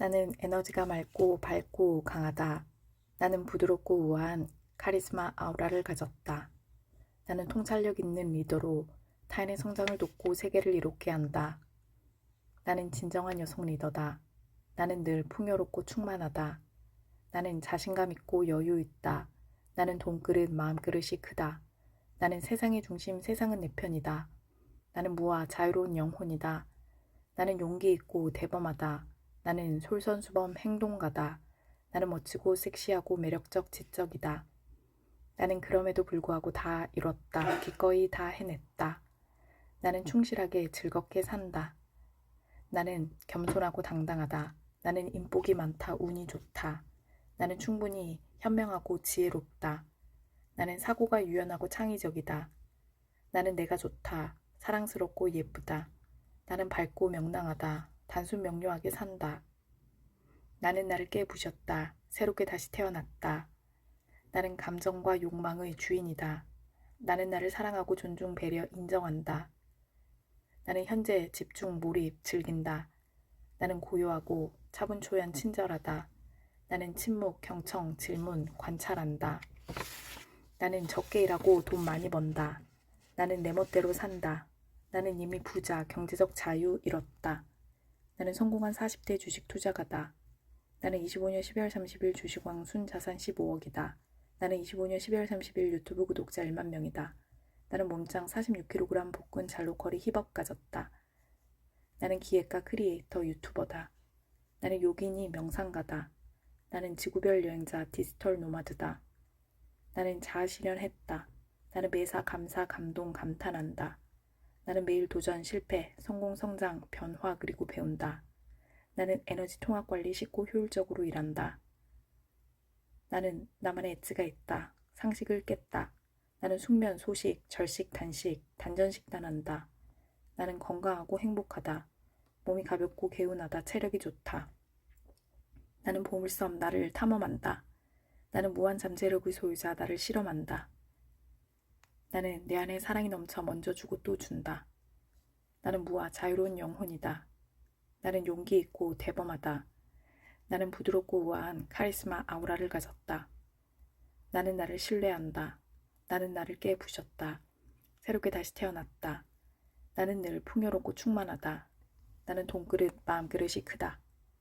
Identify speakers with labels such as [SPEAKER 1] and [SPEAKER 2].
[SPEAKER 1] 나는 에너지가 맑고 밝고 강하다. 나는 부드럽고 우아한 카리스마 아우라를 가졌다. 나는 통찰력 있는 리더로 타인의 성장을 돕고 세계를 이롭게 한다. 나는 진정한 여성 리더다. 나는 늘 풍요롭고 충만하다. 나는 자신감 있고 여유 있다. 나는 돈그릇 마음그릇이 크다. 나는 세상의 중심 세상은 내 편이다. 나는 무아 자유로운 영혼이다. 나는 용기 있고 대범하다. 나는 솔선수범 행동가다. 나는 멋지고 섹시하고 매력적 지적이다. 나는 그럼에도 불구하고 다 이뤘다. 기꺼이 다 해냈다. 나는 충실하게 즐겁게 산다. 나는 겸손하고 당당하다. 나는 인복이 많다. 운이 좋다. 나는 충분히 현명하고 지혜롭다. 나는 사고가 유연하고 창의적이다. 나는 내가 좋다. 사랑스럽고 예쁘다. 나는 밝고 명랑하다. 단순 명료하게 산다. 나는 나를 깨부셨다. 새롭게 다시 태어났다. 나는 감정과 욕망의 주인이다. 나는 나를 사랑하고 존중, 배려, 인정한다. 나는 현재 집중, 몰입, 즐긴다. 나는 고요하고 차분초연, 친절하다. 나는 침묵, 경청, 질문, 관찰한다. 나는 적게 일하고 돈 많이 번다. 나는 내 멋대로 산다. 나는 이미 부자, 경제적 자유 이뤘다. 나는 성공한 40대 주식 투자가다. 나는 25년 12월 30일 주식왕 순 자산 15억이다. 나는 25년 12월 30일 유튜브 구독자 1만 명이다. 나는 몸짱 46kg 복근 잘로커리 힙업 가졌다. 나는 기획가 크리에이터 유튜버다. 나는 요기니 명상가다. 나는 지구별 여행자 디지털 노마드다. 나는 자아실현했다. 나는 매사 감사 감동 감탄한다. 나는 매일 도전 실패 성공 성장 변화 그리고 배운다. 나는 에너지 통합 관리 쉽고 효율적으로 일한다. 나는 나만의 엣지가 있다. 상식을 깼다. 나는 숙면, 소식, 절식, 단식, 단전식 단한다. 나는 건강하고 행복하다. 몸이 가볍고 개운하다. 체력이 좋다. 나는 보물섬 나를 탐험한다. 나는 무한 잠재력의 소유자 나를 실험한다. 나는 내 안에 사랑이 넘쳐 먼저 주고 또 준다. 나는 무아 자유로운 영혼이다. 나는 용기 있고 대범하다. 나는 부드럽고 우아한 카리스마 아우라를 가졌다. 나는 나를 신뢰한다. 나는 나를 깨부셨다. 새롭게 다시 태어났다. 나는 늘 풍요롭고 충만하다. 나는 돈그릇 마음그릇이 크다.